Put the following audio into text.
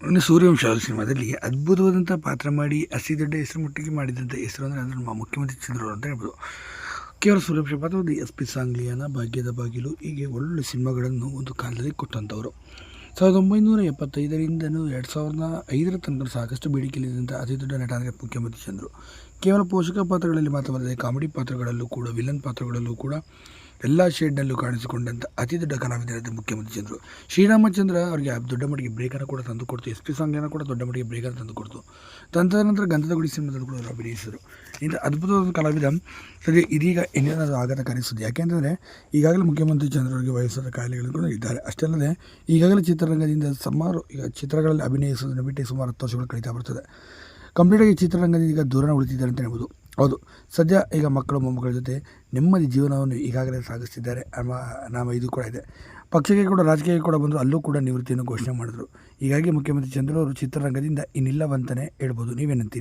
ಇನ್ನು ಸೂರ್ಯವಂಶ ಸಿನಿಮಾದಲ್ಲಿ ಅದ್ಭುತವಾದಂಥ ಪಾತ್ರ ಮಾಡಿ ಅತಿ ದೊಡ್ಡ ಹೆಸರು ಮುಟ್ಟಿಗೆ ಮಾಡಿದಂಥ ಹೆಸರು ಅಂದರೆ ಅಂದರೆ ನಮ್ಮ ಮುಖ್ಯಮಂತ್ರಿ ಚಂದ್ರವರು ಅಂತ ಹೇಳ್ಬೋದು. ಕೇವಲ ಸೂರ್ಯವಂಶ ಪಾತ್ರದಲ್ಲಿ ಎಸ್ ಪಿ ಸಾಂಗ್ಲಿಯಾನ, ಭಾಗ್ಯದ ಬಾಗಿಲು, ಹೀಗೆ ಒಳ್ಳೊಳ್ಳೆ ಸಿನಿಮಾಗಳನ್ನು ಒಂದು ಕಾಲದಲ್ಲಿ ಕೊಟ್ಟಂಥವರು. ಸಾವಿರದ ಒಂಬೈನೂರ ಎಪ್ಪತ್ತೈದರಿಂದಲೂ ಎರಡು ಸಾವಿರದ ಐದರ ತನಕ ಸಾಕಷ್ಟು ಬೇಡಿಕೆಯಲ್ಲಿದ್ದಂಥ ಅತಿ ದೊಡ್ಡ ನಟ ಅಂದರೆ ಮುಖ್ಯಮಂತ್ರಿ ಚಂದ್ರು. ಕೇವಲ ಪೋಷಕ ಪಾತ್ರಗಳಲ್ಲಿ ಮಾತ್ರವಲ್ಲದೆ ಕಾಮಿಡಿ ಪಾತ್ರಗಳಲ್ಲೂ ಕೂಡ, ವಿಲನ್ ಪಾತ್ರಗಳಲ್ಲೂ ಕೂಡ ಎಲ್ಲ ಶೇಡ್ನಲ್ಲೂ ಕಾಣಿಸಿಕೊಂಡಂಥ ಅತಿ ದೊಡ್ಡ ಕಲಾವಿದರಾದ ಮುಖ್ಯಮಂತ್ರಿ ಚಂದ್ರು. ಶ್ರೀರಾಮಚಂದ್ರ ಅವರಿಗೆ ದೊಡ್ಡ ಮಟ್ಟಿಗೆ ಬ್ರೇಕನ್ನು ಕೂಡ ತಂದು ಕೊಡ್ತು. ಎಸ್ ಪಿ ಸಾಂಗ್ಲಿಯಾನ ಕೂಡ ದೊಡ್ಡ ಮಟ್ಟಿಗೆ ಬ್ರೇಕನ್ನು ತಂದು ಕೊಡ್ತು. ತದನಂತರ ಗಂಧದ ಗುಡಿ ಸಿನಿಮಾದಲ್ಲಿ ಕೂಡ ಅವರು ಅಭಿನಯಿಸಿದರು. ಇಂಥ ಅದ್ಭುತವಾದ ಕಲಾವಿದ ಸರಿ, ಇದೀಗ ಇನ್ನೇನಾದರೂ ಆಘಾತಕಾರಿ ಸುದ್ದಿ. ಯಾಕೆಂತಂದರೆ, ಈಗಾಗಲೇ ಮುಖ್ಯಮಂತ್ರಿ ಚಂದ್ರವರಿಗೆ ವಯಸ್ಸಾದ ಕಾಯಿಲೆಗಳು ಕೂಡ ಇದ್ದಾರೆ ಅಷ್ಟೇ ಅಲ್ಲದೆ, ಈಗಾಗಲೇ ಚಿತ್ರರಂಗದಿಂದ ಸುಮಾರು, ಈಗ ಚಿತ್ರಗಳಲ್ಲಿ ಅಭಿನಯಿಸೋದನ್ನು ಬಿಟ್ಟು ಸುಮಾರು ಹತ್ತು ವರ್ಷಗಳು ಕಳೀತಾ ಬರ್ತದೆ. ಕಂಪ್ಲೀಟಾಗಿ ಚಿತ್ರರಂಗದಿಂದ ಈಗ ದೂರನ ಉಳಿತಿದ್ದಾರೆ ಅಂತ ಹೇಳ್ಬೋದು. ಹೌದು. ಸದ್ಯ ಈಗ ಮಕ್ಕಳು ಮೊಮ್ಮಕ್ಕಳ ಜೊತೆ ನೆಮ್ಮದಿ ಜೀವನವನ್ನು ಈಗಾಗಲೇ ಸಾಗಿಸ್ತಿದ್ದಾರೆ ಎಂಬ ನಾಮ ಇದು ಕೂಡ ಇದೆ. ಪಕ್ಷಕ್ಕೆ ಕೂಡ ರಾಜಕೀಯಕ್ಕೆ ಕೂಡ ಬಂದರು ಅಲ್ಲೂ ಕೂಡ ನಿವೃತ್ತಿಯನ್ನು ಘೋಷಣೆ ಮಾಡಿದರು. ಹೀಗಾಗಿ ಮುಖ್ಯಮಂತ್ರಿ ಚಂದ್ರ ಅವರು ಚಿತ್ರರಂಗದಿಂದ ಇನ್ನಿಲ್ಲವಂತಲೇ ಹೇಳ್ಬೋದು. ನೀವೇನಂತೀರಿ